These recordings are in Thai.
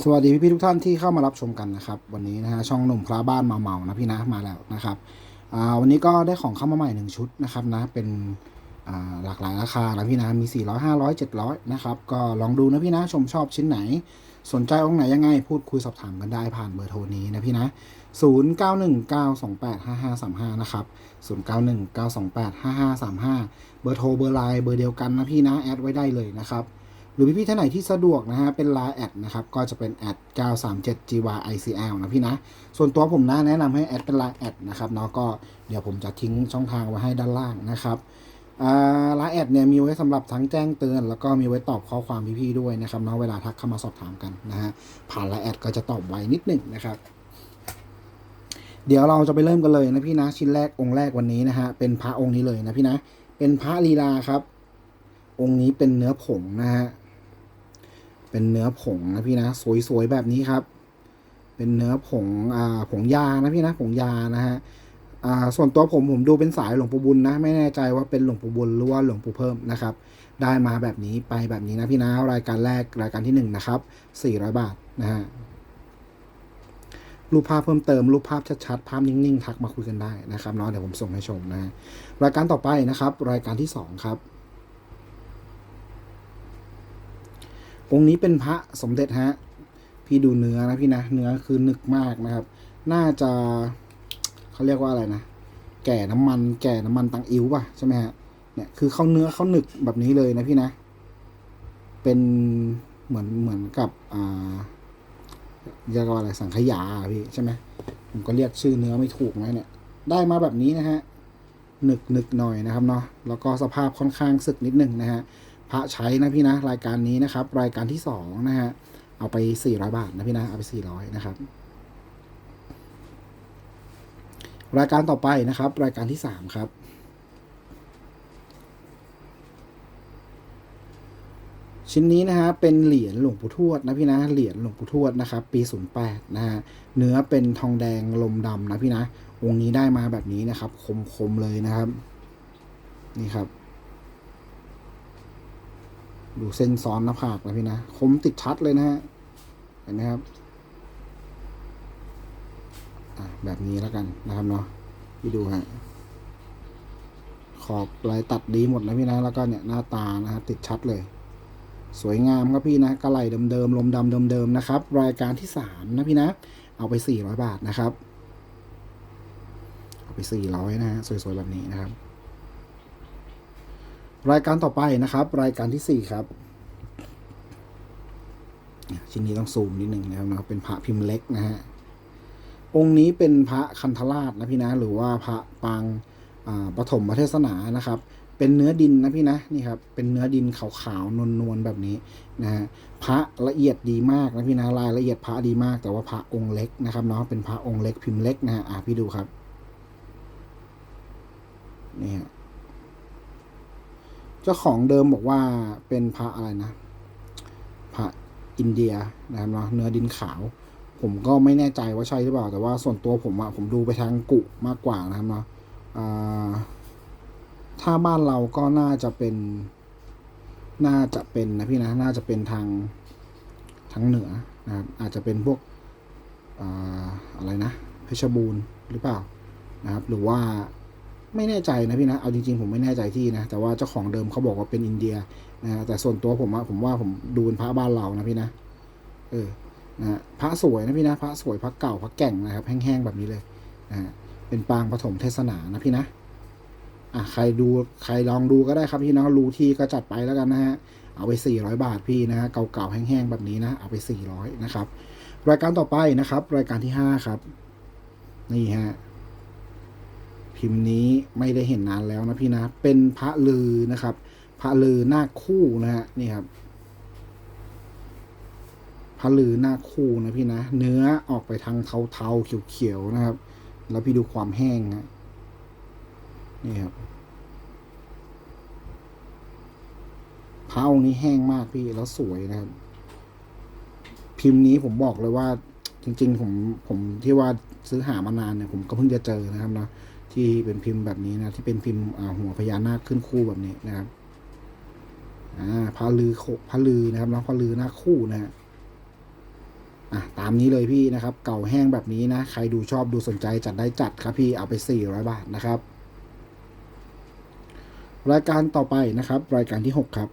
สวัสดีพี่ๆทุกท่านที่เข้ามารับชมกันนะครับ วันนี้นะฮะช่องหนุ่มพระบ้านมาเมานะพี่นะมาแล้วนะครับวันนี้ก็ได้ของเข้ามาใหม่หนึ่งชุดนะครับนะเป็นหลากหลายราคานะพี่นะมี 400 500 700นะครับก็ลองดูนะพี่นะชมชอบชิ้นไหน สนใจองค์ไหนยังไง พูดคุยสอบถามกันได้ผ่านเบอร์โทรนี้นะพี่นะ 0919285535 นะครับ 0919285535 เบอร์โทรเบอร์ไลน์เบอร์เดียวกันนะพี่นะแอดไว้ได้เลยนะครับ หรือพี่ๆท่านไหนที่สะดวกนะฮะเป็น Line แอดนะครับก็จะเป็นแอด937 gyicl นะพี่นะ ส่วนตัวผมนะแนะนำให้แอดเป็น Line แอดนะครับเนาะก็เดี๋ยวผมจะทิ้งช่องทางไว้ให้ด้านล่างนะครับไลน์แอดเนี่ยมีไว้สำหรับทั้งแจ้งเตือน แล้วก็มีไว้ตอบข้อความพี่ๆด้วยนะครับเนาะเวลาทักเข้ามาสอบถามกันนะฮะผ่านไลน์แอดก็จะตอบไวนิดหนึ่งนะครับเดี๋ยวเราจะไปเริ่มกันเลยนะพี่นะชิ้นแรกองค์แรกวันนี้นะฮะเป็นพระองค์นี้เลยนะพี่นะเป็นพระลีลาครับ องค์นี้เป็นเนื้อผงนะฮะ เป็นเนื้อผงนะพี่นะ สวยๆแบบนี้ครับ เป็นเนื้อผงอ่าผงยานะพี่นะผงยานะฮะอ่าส่วนตัวผมผมดูเป็นสายหลวงปู่บุญนะ ไม่แน่ใจว่าเป็นหลวงปู่บุญหรือว่าหลวงปู่เพิ่มนะครับ ได้มาแบบนี้ไปแบบนี้นะพี่นะรายการแรกรายการที่หนึ่งนะครับสี่ร้อยบาทนะฮะรูปภาพเพิ่มเติมรูปภาพชัดๆภาพนิ่งๆ ทักมาคุยกันได้นะครับเนาะเดี๋ยวผมส่งให้ชมนะฮะรายการต่อไปนะครับ รายการที่สองครับ องค์นี้เป็นพระสมเด็จฮะ พี่ดูเนื้อนะพี่นะ เนื้อคือหนึกมากนะครับ น่าจะเขาเรียกว่าอะไรนะ แก่น้ำมัน แก่น้ำมันตังอิ๋วป่ะใช่ไหมฮะ เนี่ยคือเขาเนื้อเขาหนึกแบบนี้เลยนะพี่นะ เป็นเหมือนเหมือนกับอ่าเรียกว่าอะไรสังขยาพี่ใช่ไหมผมก็เรียกชื่อเนื้อไม่ถูกนะเนี่ย ได้มาแบบนี้นะฮะหนึกหนึกหน่อยนะครับเนาะ แล้วก็สภาพค่อนข้างสึกนิดนึงนะฮะ พระใช้นะพี่นะรายการนี้นะครับ รายการที่สองนะฮะเอาไปสี่ร้อยบาทนะพี่นะเอาไปสี่ร้อยนะครับ รายการต่อไปนะครับ รายการที่สามครับชิ้นนี้นะฮะเป็นเหรียญหลวงปู่ทวดนะพี่นะเหรียญหลวงปู่ทวดนะครับปี 08นะฮะเนื้อเป็นทองแดงลมดำนะพี่นะองค์นี้ได้มาแบบนี้นะครับ คมๆเลยนะครับ นี่ครับ ดูเส้นซ้อนหน้าผากนะพี่นะ คมติดชัดเลยนะฮะ เห็นไหมครับแบบนี้แล้วกันนะครับเนาะพี่ดูฮะ ขอบลายตัดดีหมดนะพี่นะ แล้วก็เนี่ยหน้าตานะฮะติดชัดเลย สวยงามครับพี่นะกระไหลเดิมๆลมดำเดิมๆนะครับ รายการที่สามนะพี่นะ เอาไปสี่ร้อยบาทนะครับ เอาไปสี่ร้อยนะฮะสวยๆแบบนี้นะครับ รายการต่อไปนะครับ รายการที่สี่ครับ ชิ้นนี้ต้องซูมนิดหนึ่งนะครับนะครับเป็นพระพิมพ์เล็กนะฮะองค์นี้เป็นพระคันธราชนะพี่นะ หรือว่าพระปางปฐมเทศนานะครับ เป็นเนื้อดินนะพี่นะนี่ครับเป็นเนื้อดินขาวๆนวลๆแบบนี้นะฮะพระละเอียดดีมากนะพี่นะรายละเอียดพระดีมาก แต่ว่าพระองค์เล็กนะครับเนาะเป็นพระองค์เล็กพิมพ์เล็กนะฮะอะพี่ดูครับนี่ฮะ เจ้าของเดิมบอกว่าเป็นพระอะไรนะพระอินเดียนะครับเนาะเนื้อดินขาว ผมก็ไม่แน่ใจว่าใช่หรือเปล่า แต่ว่าส่วนตัวผมอะผมดูไปทางกุมากกว่านะครับเนาะถ้าบ้านเราก็น่าจะเป็นน่าจะเป็นนะพี่นะน่าจะเป็นทางทางเหนือนะครับอาจจะเป็นพวกออะไรนะเพชรบูรณ์หรือเปล่านะครับ หรือว่า ไม่แน่ใจนะพี่นะ เอาจริงๆผมไม่แน่ใจที่นะ แต่ว่าเจ้าของเดิมเขาบอกว่าเป็นอินเดียนะแต่ส่วนตัวผมอะผมว่าผมดูเป็นพระบ้านเรานะพี่นะ เออนะพระสวยนะพี่นะพระสวยพระเก่าพระแก่งนะครับ แห้งๆแบบนี้เลยนะเป็นปางปฐมเทศนานะพี่นะอะใครดูใครลองดูก็ได้ครับพี่นะรู้ที่ก็จัดไปแล้วกันนะฮะเอาไปสี่ร้อยบาทพี่นะฮะเก่าๆแห้งๆแบบนี้นะเอาไปสี่ร้อยนะครับรายการต่อไปนะครับ รายการที่ห้าครับนี่ฮะ พิมพ์นี้ไม่ได้เห็นนานแล้วนะพี่นะ เป็นพระลือนะครับ พระลือหน้าคู่นะฮะนี่ครับพระลือหน้าคู่นะพี่นะ เนื้อออกไปทางเทาๆเขียวๆนะครับ แล้วพี่ดูความแห้งนะนี่ครับพระองค์นี้แห้งมากพี่แล้วสวยนะครับ พิมพ์นี้ผมบอกเลยว่าจริง ๆ ผมผมที่ว่าซื้อหามานานเนี่ยผมก็เพิ่งจะเจอนะครับเนาะ ที่เป็นพิมพ์แบบนี้นะที่เป็นพิมพ์หัวพญานาคขึ้นคู่แบบนี้นะครับอ่าพระลือพระลือนะครับเนาะพระลือหน้าคู่นะฮะอะตามนี้เลยพี่นะครับ เก่าแห้งแบบนี้นะ ใครดูชอบดูสนใจจัดได้จัดครับพี่เอาไป 400 บาทนะครับ รายการต่อไปนะครับ รายการที่ 6 ครับ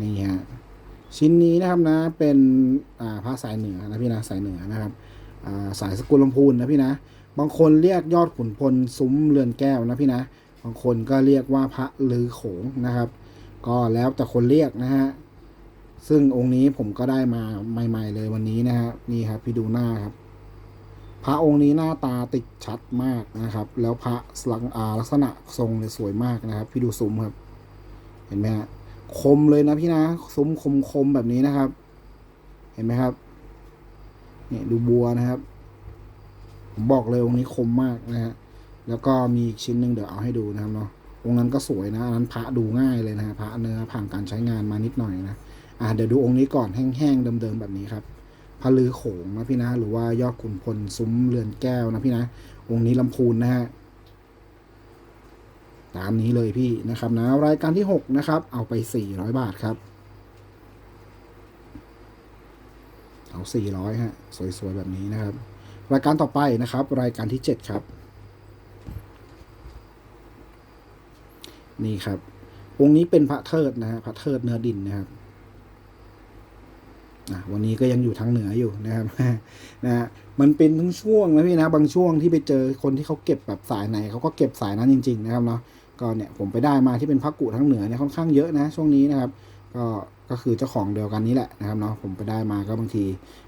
นี่ฮะชิ้นนี้นะครับนะเป็นอ่าพระสายเหนือนะพี่นะสายเหนือนะครับ สายสกุลลำพูนนะพี่นะ บางคนเรียกยอดขุนพลซุ้มเรือนแก้วนะพี่นะ บางคนก็เรียกว่าพระลือโขงนะครับ ก็แล้วแต่คนเรียกนะฮะ ซึ่งองค์นี้ผมก็ได้มาใหม่ ๆ เลยวันนี้นะฮะ นี่ครับพี่ดูหน้าครับ พระองค์นี้หน้าตาติดชัดมากนะครับ แล้วพระลักอ่าลักษณะทรงเนี่ยสวยมากนะครับ พี่ดูซุ้มครับ เห็นไหมฮะ คมเลยนะพี่นะ ซุ้มคมคมๆแบบนี้นะครับ เห็นไหมครับ เนี่ยดูบัวนะครับ ผมบอกเลยองค์นี้คมมากนะฮะแล้วก็มีอีกชิ้นหนึ่งเดี๋ยวเอาให้ดูนะครับเนาะองค์นั้นก็สวยนะอันนั้นพระดูง่ายเลยนะฮะพระเนื้อผ่านการใช้งานมานิดหน่อยนะอ่าเดี๋ยวดูองค์นี้ก่อนแห้งๆเดิมๆแบบนี้ครับพระลือโขงนะพี่นะหรือว่ายอดขุนพลซุ้มเรือนแก้วนะพี่นะ องค์นี้ลำพูนนะฮะตามนี้เลยพี่นะครับนะรายการที่ 6 นะครับ เอาไป 400 บาทครับ เอา400ฮะสวยๆ แบบนี้นะครับ รายการต่อไปนะครับ รายการที่ 7 ครับ นี่ครับองค์นี้เป็นพระเทิดนะฮะพระเทิดเนื้อดินนะครับวันนี้ก็ยังอยู่ทางเหนืออยู่นะครับนะฮะมันเป็นทั้งช่วงนะพี่นะ บางช่วงที่ไปเจอคนที่เขาเก็บแบบสายไหนเขาก็เก็บสายนั้นจริง ๆ นะครับเนาะก็เนี่ยผมไปได้มาที่เป็นพระกุทั้งเหนือเนี่ยค่อนข้างเยอะนะช่วงนี้นะครับ ก็ ก็คือเจ้าของเดียวกันนี้แหละนะครับเนาะผมไปได้มาก็บางที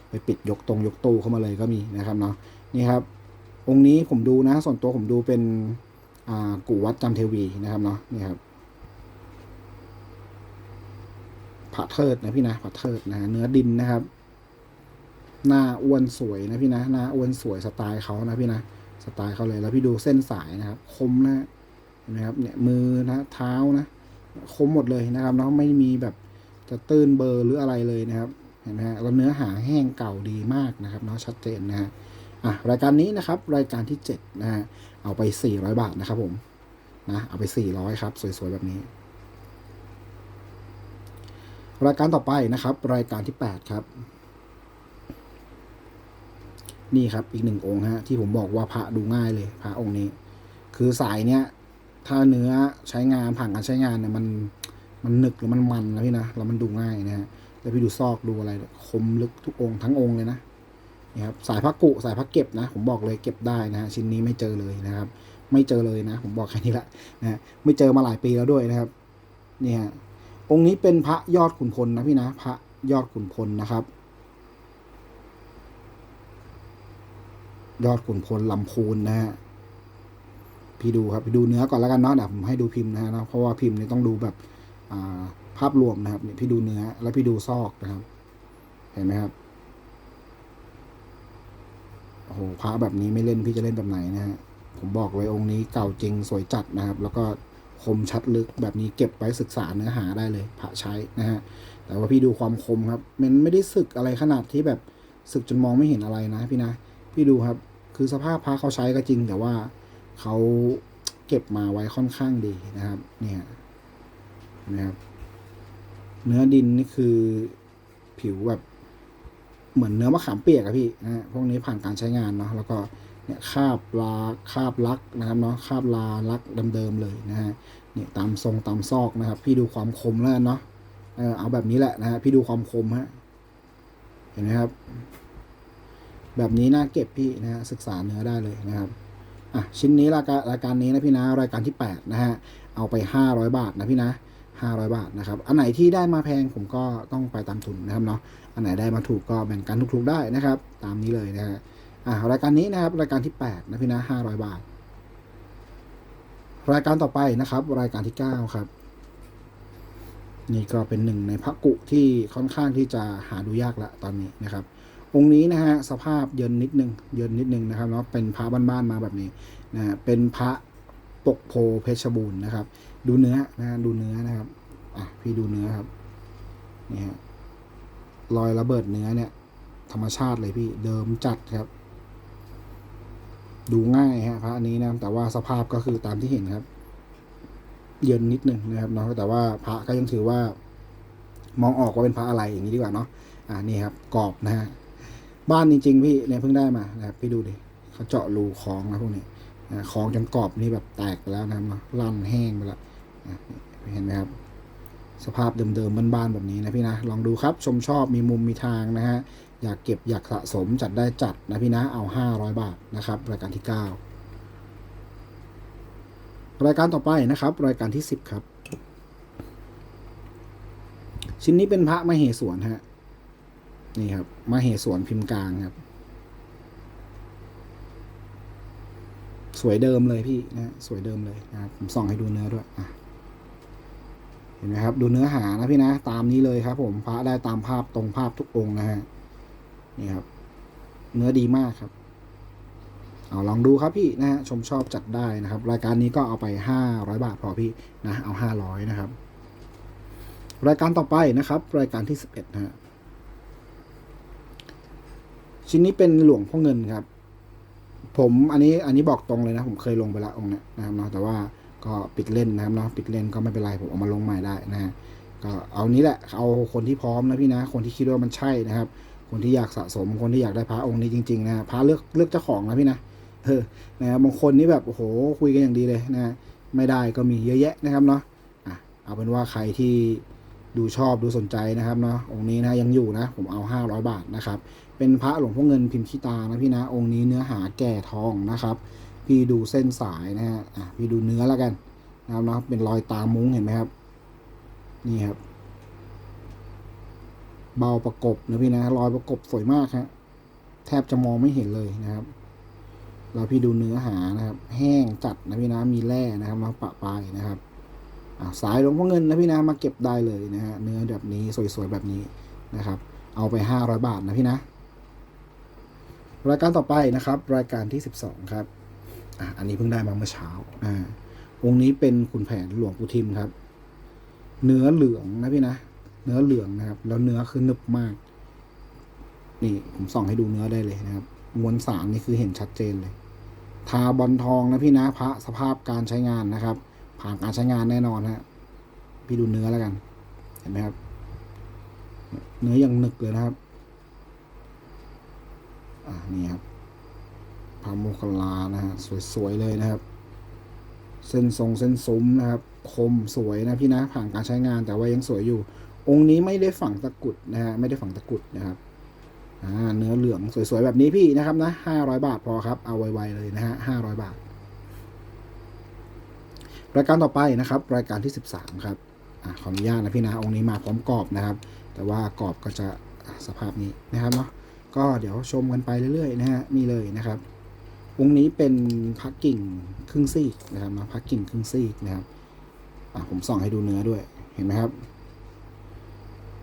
ไปปิดยกตรงยกตู้เข้ามาเลยก็มีนะครับเนาะนี่ครับ องค์นี้ผมดูนะ ส่วนตัวผมดูเป็นอ่ากูวัดจำเทวีนะครับเนาะนี่ครับผาเทิดนะพี่นะผาเทิดนะเนื้อดินนะครับ หน้าอ้วนสวยนะพี่นะหน้าอ้วนสวยสไตล์เขานะพี่นะสไตล์เขาเลยแล้วพี่ดูเส้นสายนะครับ คมนะเห็นไหมครับเนี่ยมือนะเท้านะ คมหมดเลยนะครับเนาะไม่มีแบบ จะตื้นเบอร์หรืออะไรเลยนะครับเห็นไหมฮะแล้วเนื้อหาแห้งเก่าดีมากนะครับเนาะชัดเจนนะฮะอะรายการนี้นะครับรายการที่เจ็ดนะฮะเอาไปสี่ร้อยบาทนะครับผมนะเอาไปสี่ร้อยครับ สวยๆแบบนี้ รายการต่อไปนะครับ รายการที่แปดครับ นี่ครับอีกหนึ่งองค์ฮะที่ผมบอกว่าพระดูง่ายเลยพระองค์นี้ คือสายเนี้ยถ้าเนื้อใช้งานผ่านการใช้งานเนี่ยมัน มันหนึกหรือมันมันนะพี่นะแล้วมันดูง่ายนะฮะแล้วพี่ดูซอกดูอะไรคมลึกทุกองค์ทั้งองค์เลยนะนี่ครับสายพักกุสายพักเก็บนะ ผมบอกเลยเก็บได้นะฮะชิ้นนี้ไม่เจอเลยนะครับ ไม่เจอเลยนะ ผมบอกแค่นี้ละนะไม่เจอมาหลายปีแล้วด้วยนะครับนี่ฮะองค์นี้เป็นพระยอดขุนพลนะพี่นะ พระยอดขุนพลนะครับ ยอดขุนพลลำพูนนะฮะพี่ดูครับพี่ดูเนื้อก่อนแล้วกันเนาะเดี๋ยวผมให้ดูพิมพ์นะฮะเพราะว่าพิมพ์นี่ต้องดูแบบ ภาพรวมนะครับเนี่ยพี่ดูเนื้อ แล้วพี่ดูซอกนะครับ เห็นไหมครับโอ้โหพระแบบนี้ไม่เล่นพี่จะเล่นแบบไหนนะฮะผมบอกเลยองค์นี้เก่าจริงสวยจัดนะครับ แล้วก็คมชัดลึกแบบนี้เก็บไว้ศึกษาเนื้อหาได้เลยพระใช้นะฮะแต่ว่าพี่ดูความคมครับมันไม่ได้สึกอะไรขนาดที่แบบสึกจนมองไม่เห็นอะไรนะพี่นะพี่ดูครับ คือสภาพพระเขาใช้ก็จริง แต่ว่าเขาเก็บมาไว้ค่อนข้างดีนะครับ เนี่ย นะครับ เนื้อดินนี่คือผิวแบบเหมือนเนื้อมะขามเปียกอะพี่นะฮะพวกนี้ผ่านการใช้งานเนาะแล้วก็เนี่ยคาบลาคาบลักนะครับเนาะคาบลาลักเดิมๆเลยนะฮะเนี่ยตามทรงตามซอกนะครับ พี่ดูความคมแล้วเนาะเออเอาแบบนี้แหละนะฮะพี่ดูความคมฮะเห็นไหมครับ แบบนี้น่าเก็บพี่นะฮะศึกษาเนื้อได้เลยนะครับอะชิ้นนี้รายการรายการนี้นะพี่นะรายการที่แปดนะฮะเอาไปห้าร้อยบาทนะพี่นะ ห้าร้อยบาทนะครับ อันไหนที่ได้มาแพงผมก็ต้องไปตามทุนนะครับเนาะ อันไหนได้มาถูกก็แบ่งกันทุกๆได้นะครับ ตามนี้เลยนะฮะอะรายการนี้นะครับรายการที่แปดนะพี่นะห้าร้อยบาท รายการต่อไปนะครับ รายการที่เก้าครับ นี่ก็เป็นหนึ่งในพระกุที่ค่อนข้างที่จะหาดูยากละตอนนี้นะครับ องค์นี้นะฮะสภาพเยินนิดนึงเยินนิดนึงนะครับเนาะเป็นพระบ้านๆมาแบบนี้นะฮะเป็นพระปกโพเพชรบูรณ์นะครับ ดูเนื้อนะดูเนื้อนะครับ อะพี่ดูเนื้อครับนี่ฮะรอยระเบิดเนื้อเนี่ย ธรรมชาติเลยพี่เดิมจัดครับ ดูง่ายฮะพระอันนี้นะแต่ว่าสภาพก็คือตามที่เห็นครับ เยินนิดนึงนะครับเนาะแต่ว่าพระก็ยังถือว่า มองออกว่าเป็นพระอะไรอย่างนี้ดีกว่าเนาะอ่านี่ครับกรอบนะฮะบ้านจริงๆพี่เนี่ยเพิ่งได้มานะครับพี่ดูดิเขาเจาะรูคลองนะพวกนี้คลองจนกรอบนี่แบบแตกไปแล้วนะครับลั่นแห้งไปแล้วอะ เห็นไหมครับ สภาพเดิมๆบ้านๆแบบนี้นะพี่นะ ลองดูครับชมชอบมีมุมมีทางนะฮะ อยากเก็บอยากสะสมจัดได้จัดนะพี่นะเอา 500 บาทนะครับ รายการที่ 9 รายการต่อไปนะครับ รายการที่ 10 ครับ ชิ้นนี้เป็นพระมเหสวนฮะนี่ครับมเหสวนพิมพ์กลางครับสวยเดิมเลยพี่นะสวยเดิมเลยนะครับผมส่องให้ดูเนื้อด้วยอะ เห็นไหมครับ ดูเนื้อหานะพี่นะตามนี้เลยครับ ผมพระได้ตามภาพตรงภาพทุกองค์นะฮะนี่ครับ เนื้อดีมากครับ เอาลองดูครับพี่นะฮะชมชอบจัดได้นะครับ รายการนี้ก็เอาไปห้าร้อยบาทพอพี่นะเอาห้าร้อยนะครับ รายการต่อไปนะครับ รายการที่สิบเอ็ดนะฮะชิ้นนี้เป็นหลวงพ่อเงินครับ ผมอันนี้อันนี้บอกตรงเลยนะ ผมเคยลงไปละองค์เนี้ยนะครับเนาะแต่ว่า ก็ปิดเล่นนะครับเนาะปิดเล่นก็ไม่เป็นไรผมเอามาลงใหม่ได้นะฮะก็เอานี้แหละเอาคนที่พร้อมนะพี่นะ คนที่คิดว่ามันใช่นะครับ คนที่อยากสะสมคนที่อยากได้พระองค์นี้จริงๆนะพระเลือกเลือกเจ้าของนะพี่นะเออนะบางคนนี่แบบโอ้โหคุยกันอย่างดีเลยนะฮะไม่ได้ก็มีเยอะแยะนะครับเนาะอะเอาเป็นว่าใครที่ดูชอบดูสนใจนะครับเนาะองค์นี้นะยังอยู่นะ ผมเอา 500 บาทนะครับ เป็นพระหลวงพ่อเงินพิมพ์ขี้ตานะพี่นะองค์นี้เนื้อหาแก่ทองนะครับ พี่ดูเส้นสายนะฮะอะพี่ดูเนื้อแล้วกันนะครับเนาะเป็นรอยตามุ้งเห็นไหมครับ นี่ครับ เบาประกบนะพี่นะรอยประกบสวยมากฮะแทบจะมองไม่เห็นเลยนะครับแล้วพี่ดูเนื้อหานะครับ แห้งจัดนะพี่นะมีแร่นะครับมาปะปายนะครับอ่าสายหลวงพ่อเงินนะพี่นะมาเก็บได้เลยนะฮะเนื้อแบบนี้สวยๆแบบนี้นะครับ เอาไปห้าร้อยบาทนะพี่นะ รายการต่อไปนะครับ รายการที่สิบสองครับ อะอันนี้เพิ่งได้มาเมื่อเช้าอ่าองค์นี้เป็นขุนแผนหลวงปู่ทิมครับ เนื้อเหลืองนะพี่นะ เนื้อเหลืองนะครับ แล้วเนื้อคือหนึบมาก นี่ผมส่องให้ดูเนื้อได้เลยนะครับ มวลสารนี่คือเห็นชัดเจนเลย ทาบอลทองนะพี่นะพระสภาพการใช้งานนะครับ ผ่านการใช้งานแน่นอนฮะพี่ดูเนื้อแล้วกัน เห็นไหมครับ เนื้อยังหนึกเลยนะครับ อ่านี่ครับาโมคลานะฮะสวยๆเลยนะครับ เส้นทรงเส้นซุ้มนะครับ คมสวยนะพี่นะผ่านการใช้งานแต่ว่ายังสวยอยู่ องค์นี้ไม่ได้ฝังตะกุดนะฮะไม่ได้ฝังตะกุดนะครับเนื้อเหลืองสวยๆแบบนี้พี่นะครับนะห้าร้อยบาทพอครับ เอาไวๆเลยนะฮะห้าร้อยบาท รายการต่อไปนะครับ รายการที่สิบสามครับอขออนุญาตนะพี่นะองค์นี้มาพร้อมกรอบนะครับ แต่ว่ากรอบก็จะสภาพนี้นะครับเนาะก็เดี๋ยวชมกันไปเรื่อยๆนะฮะนี่เลยนะครับ องค์นี้เป็นพักกิ่งครึ่งซีกนะครับนะพักกิ่งครึ่งซีกนะครับอะผมส่องให้ดูเนื้อด้วย เห็นไหมครับ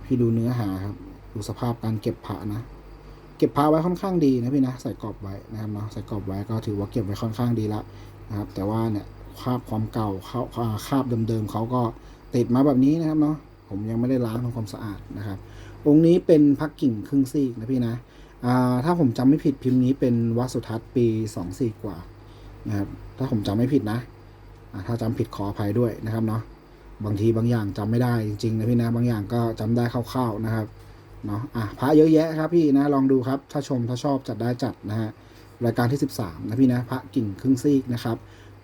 พี่ดูเนื้อหาครับ ดูสภาพการเก็บผ้านะ เก็บผ้าไว้ค่อนข้างดีนะพี่นะ ใส่กรอบไว้นะครับเนาะ ใส่กรอบไว้ก็ถือว่าเก็บไว้ค่อนข้างดีล้วนะครับ แต่ว่าเนี่ยคราบความเก่าเขาคราบเดิมๆเขาก็ติดมาแบบนี้นะครับเนาะ ผมยังไม่ได้ล้างทำความสะอาดนะครับ องค์นี้เป็นพักกิ่งครึ่งซีกนะพี่นะ ถ้าผมจำไม่ผิดพิมพ์นี้เป็นวัสุทัศน์ปีสองสี่กว่านะครับถ้าผมจำไม่ผิดนะถ้าจำผิดขออภัยด้วยนะครับเนาะบางทีบางอย่างจำไม่ได้จริงๆนะพี่นะบางอย่างก็จำได้คร่าวๆนะครับเนาะอะพระเยอะแยะครับพี่นะลองดูครับถ้าชมถ้าชอบจัดได้จัดนะฮะรายการที่ 13 นะพี่นะพระกิ่งครึ่งซีกนะครับ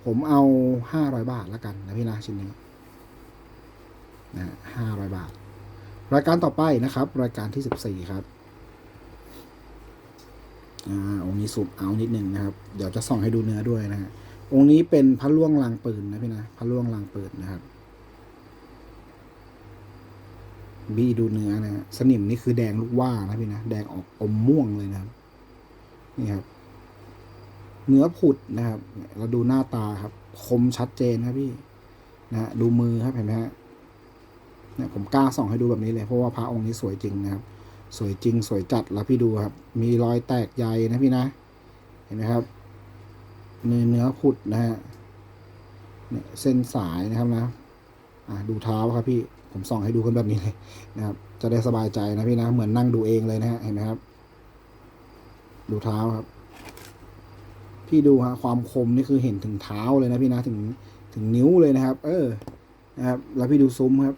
ผมเอา 500 บาทละกันนะพี่นะชิ้นนี้นะห้าร้อยบาท รายการต่อไปนะครับ รายการที่ 14 ครับ อ่าองค์นี้สูบเอานิดหนึ่งนะครับ เดี๋ยวจะส่องให้ดูเนื้อด้วยนะฮะองค์นี้เป็นพระล่วงลางปืนนะพี่นะพระล่วงลางปืนนะครับบีดูเนื้อนะฮะสนิมนี่คือแดงลูกว่านะพี่นะแดงออกอมม่วงเลยนะครับนี่ครับ เนื้อผุดนะครับ เราดูหน้าตาครับ คมชัดเจนครับพี่นะฮะดูมือครับเห็นไหมฮะเนี่ยผมกล้าส่องให้ดูแบบนี้เลยเพราะว่าพระองค์นี้สวยจริงนะครับ สวยจริงสวยจัดแล้วพี่ดูครับ มีรอยแตกใยนะพี่นะ เห็นไหมครับเนื้อเนื้อผุดนะฮะเนี่ยเส้นสายนะครับนะ อ่าดูเท้าครับพี่ ผมส่องให้ดูกันแบบนี้เลยนะครับ จะได้สบายใจนะพี่นะ เหมือนนั่งดูเองเลยนะฮะ เห็นไหมครับ ดูเท้าครับ พี่ดูฮะความคมนี่คือเห็นถึงเท้าเลยนะพี่นะ ถึงถึงนิ้วเลยนะครับ เออ นะครับ แล้วพี่ดูซุ้มครับ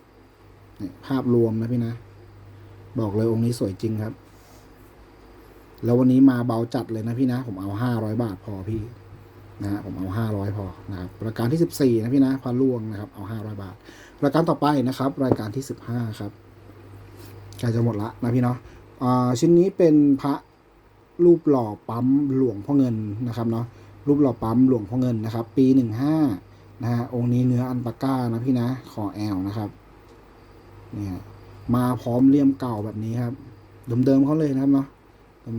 เนี่ยภาพรวมนะพี่นะ บอกเลยองค์นี้สวยจริงครับ แล้ววันนี้มาเบาจัดเลยนะพี่นะ ผมเอาห้าร้อยบาทพอพี่นะฮะผมเอาห้าร้อยพอนะครับรายการที่สิบสี่นะพี่นะพาล่วงนะครับ เอาห้าร้อยบาท รายการต่อไปนะครับ รายการที่สิบห้าครับใกล้จะหมดละนะพี่เนาะอ่าชิ้นนี้เป็นพระรูปหล่อปั๊มหลวงพ่อเงินนะครับเนาะรูปหล่อปั๊มหลวงพ่อเงินนะครับ ปีหนึ่งห้านะฮะองค์นี้เนื้ออันปาก้านะพี่นะขอแอลนะครับเนี่ย มาพร้อมเลี่ยมเก่าแบบนี้ครับ เดิมๆเขาเลยนะครับเนาะ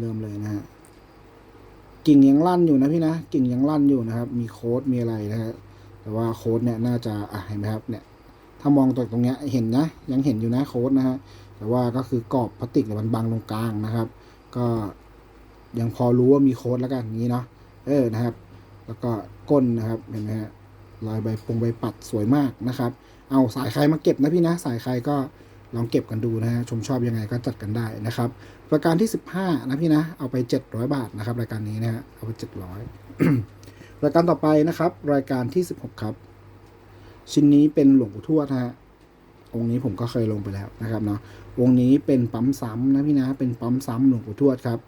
เดิมๆเลยนะฮะกิ่งยังลั่นอยู่นะพี่นะกิ่งยังลั่นอยู่นะครับ มีโค้ดมีอะไรนะฮะแต่ว่าโค้ดเนี่ยน่าจะอะเห็นไหมครับเนี่ย ถ้ามองตรงตรงเนี้ยเห็นนะ ยังเห็นอยู่นะโค้ดนะฮะแต่ว่าก็คือกรอบพลาสติกเนี่ยมันบังตรงกลางนะครับ ก็ยังพอรู้ว่ามีโค้ดแล้วกันอย่างนี้เนาะเออนะครับ แล้วก็ก้นนะครับเห็นไหมฮะรอยใบปงใบปัดสวยมากนะครับ เอาสายใครมาเก็บนะพี่นะ สายใครก็ ลองเก็บกันดูนะฮะชมชอบยังไงก็จัดกันได้นะครับรายการที่ 15 นะพี่นะ เอาไป 700 บาทนะครับ รายการนี้นะฮะเอาไป 700 รายการต่อไปนะครับ รายการที่ 16 ครับ ชิ้นนี้เป็นหลวงปู่ทวดฮะองค์นี้ผมก็เคยลงไปแล้วนะครับเนาะองค์นี้เป็นปั๊มซ้ำนะพี่นะเป็นปั๊มซ้ำหลวงปู่ทวดครับ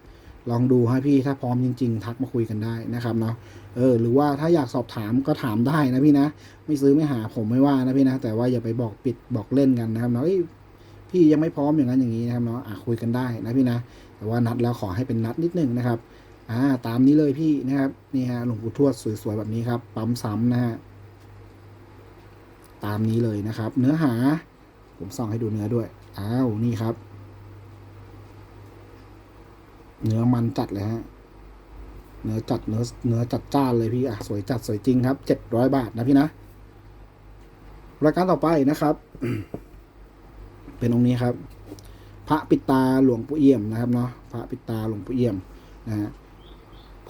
ลองดูให้พี่ถ้าพร้อมจริง ๆ ทักมาคุยกันได้นะครับเนาะเออหรือว่าถ้าอยากสอบถามก็ถามได้นะพี่นะ ไม่ซื้อไม่หาผมไม่ว่านะพี่นะ แต่ว่าอย่าไปบอกปิดบอกเล่นกันนะครับเนาะ พี่ยังไม่พร้อมอย่างนั้นอย่างนี้นะครับเนาะอะคุยกันได้นะพี่นะ แต่ว่านัดแล้วขอให้เป็นนัดนิดนึงนะครับอ่าตามนี้เลยพี่นะครับนี่ฮะหลวงปู่ทวดสวยๆแบบนี้ครับ ปั๊มซ้ำนะฮะตามนี้เลยนะครับ เนื้อหา ผมส่องให้ดูเนื้อด้วยอ้าวนี่ครับ เนื้อมันจัดเลยฮะเนื้อจัดเนื้อเนื้อจัดจ้านเลยพี่อะสวยจัดสวยจริงครับเจ็ดร้อยบาทนะพี่นะรายการต่อไปนะครับ เป็นองค์นี้ครับ พระปิตาหลวงปู่เอี่ยมนะครับเนาะพระปิตาหลวงปู่เอี่ยมนะฮะ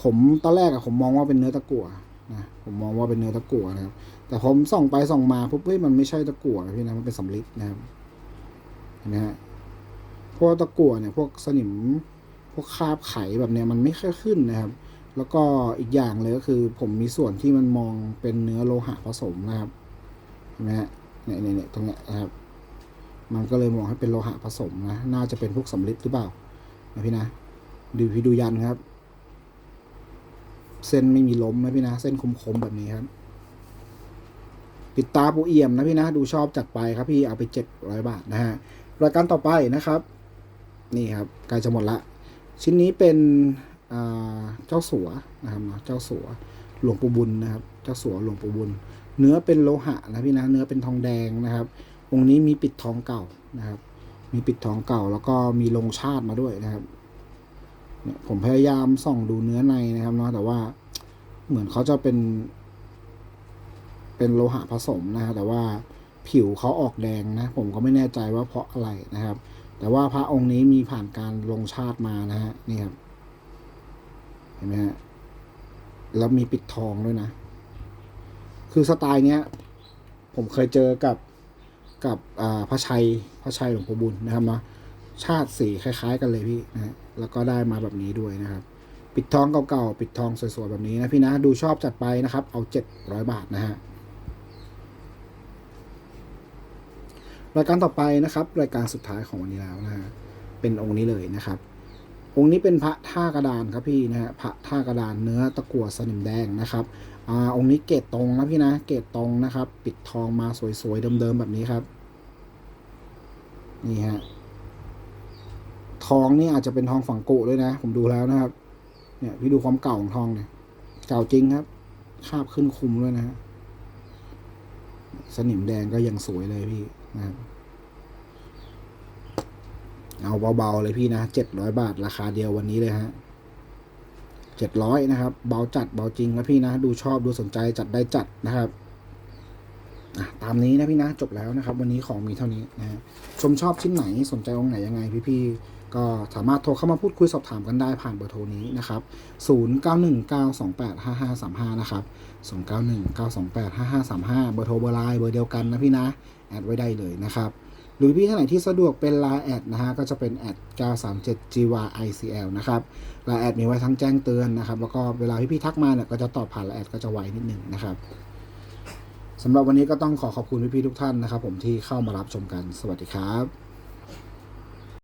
ผมตอนแรกอะผมมองว่าเป็นเนื้อตะกั่วนะผมมองว่าเป็นเนื้อตะกั่วนะครับ แต่ผมส่องไปส่องมาปุ๊บเฮ้ยมันไม่ใช่ตะกั่วพี่นะมันเป็นสำลิดนะครับเห็นไหมฮะพวกตะกั่วเนี่ยพวกสนิมพวกคราบไขแบบเนี้ยมันไม่ค่อยขึ้นนะครับ แล้วก็อีกอย่างเลยก็คือ ผมมีส่วนที่มันมองเป็นเนื้อโลหะผสมนะครับเห็นไหมฮะเนี่ยเนี่ยเนี่ยตรงเนี้ยนะครับ มันก็เลยมองให้เป็นโลหะผสมนะ น่าจะเป็นพวกสำลิดหรือเปล่านะพี่นะ ดูพี่ดูยันครับ เส้นไม่มีล้มนะพี่นะ เส้นคมๆแบบนี้ครับ ปิดตาปูเอี่ยมนะพี่นะ ดูชอบจัดไปครับพี่เอาไปเจ็ดร้อยบาทนะฮะ รายการต่อไปนะครับ นี่ครับใกล้จะหมดละ ชิ้นนี้เป็นเจ้าสัวนะครับ เจ้าสัวหลวงปู่บุญนะครับ เจ้าสัวหลวงปู่บุญ เนื้อเป็นโลหะนะพี่นะ เนื้อเป็นทองแดงนะครับ องค์นี้มีปิดทองเก่านะครับ มีปิดทองเก่าแล้วก็มีลงชาติมาด้วยนะครับ เนี่ยผมพยายามส่องดูเนื้อในนะครับเนาะแต่ว่าเหมือนเขาจะเป็น เป็นโลหะผสมนะฮะแต่ว่าผิวเขาออกแดงนะ ผมก็ไม่แน่ใจว่าเพราะอะไรนะครับ แต่ว่าพระองค์นี้มีผ่านการลงชาติมานะฮะนี่ครับเห็นไหมฮะแล้วมีปิดทองด้วยนะ คือสไตล์เนี้ย ผมเคยเจอกับ กับพระชัยพระชัยหลวงปู่บุญนะครับเนาะชาติสีคล้าย ๆ กันเลยพี่นะแล้วก็ได้มาแบบนี้ด้วยนะครับ ปิดทองเก่าๆปิดทองสวยๆแบบนี้นะพี่นะดูชอบจัดไปนะครับ เอาเจ็ดร้อยบาทนะฮะรายการต่อไปนะครับ รายการสุดท้ายของวันนี้แล้วนะฮะเป็นองค์นี้เลยนะครับ องค์นี้เป็นพระท่ากระดานครับพี่นะฮะพระท่ากระดานเนื้อตะกั่วสนิมแดงนะครับอ่าองค์นี้เกรดตรงนะพี่นะเกรดตรงนะครับ ปิดทองมาสวยๆเดิมๆแบบนี้ครับนี่ฮะทองนี่อาจจะเป็นทองฝังกุด้วยนะ ผมดูแล้วนะครับ เนี่ยพี่ดูความเก่าของทองเนี่ยเก่าจริงครับคาบขึ้นคุมด้วยนะฮะสนิมแดงก็ยังสวยเลยพี่นะครับ เอาเบาๆเลยพี่นะเจ็ดร้อยบาทราคาเดียววันนี้เลยฮะเจ็ดร้อยนะครับ เบาจัดเบาจริงนะพี่นะ ดูชอบดูสนใจจัดได้จัดนะครับตามนี้นะพี่นะจบแล้วนะครับ วันนี้ของมีเท่านี้นะฮะชมชอบชิ้นไหนสนใจองค์ไหนยังไงพี่ๆก็สามารถโทรเข้ามาพูดคุยสอบถามกันได้ผ่านเบอร์โทรนี้นะครับ 0919285535 นะครับ 0919285535 เบอร์โทรเบอร์ไลน์เบอร์เดียวกันนะพี่นะ แอดไว้ได้เลยนะครับ หรือพี่ท่านไหนที่สะดวกเป็น Line แอดนะฮะก็จะเป็นแอด937 GYICL นะครับไลน์แอดมีไว้ทั้งแจ้งเตือนนะครับ แล้วก็เวลาพี่พี่ๆทักมาเนี่ยก็จะตอบผ่านไลน์แอดก็จะไวนิดนึงนะครับสำหรับวันนี้ก็ต้องขอขอบคุณพี่พี่ๆทุกท่านนะครับ ผมที่เข้ามารับชมกันสวัสดีครับ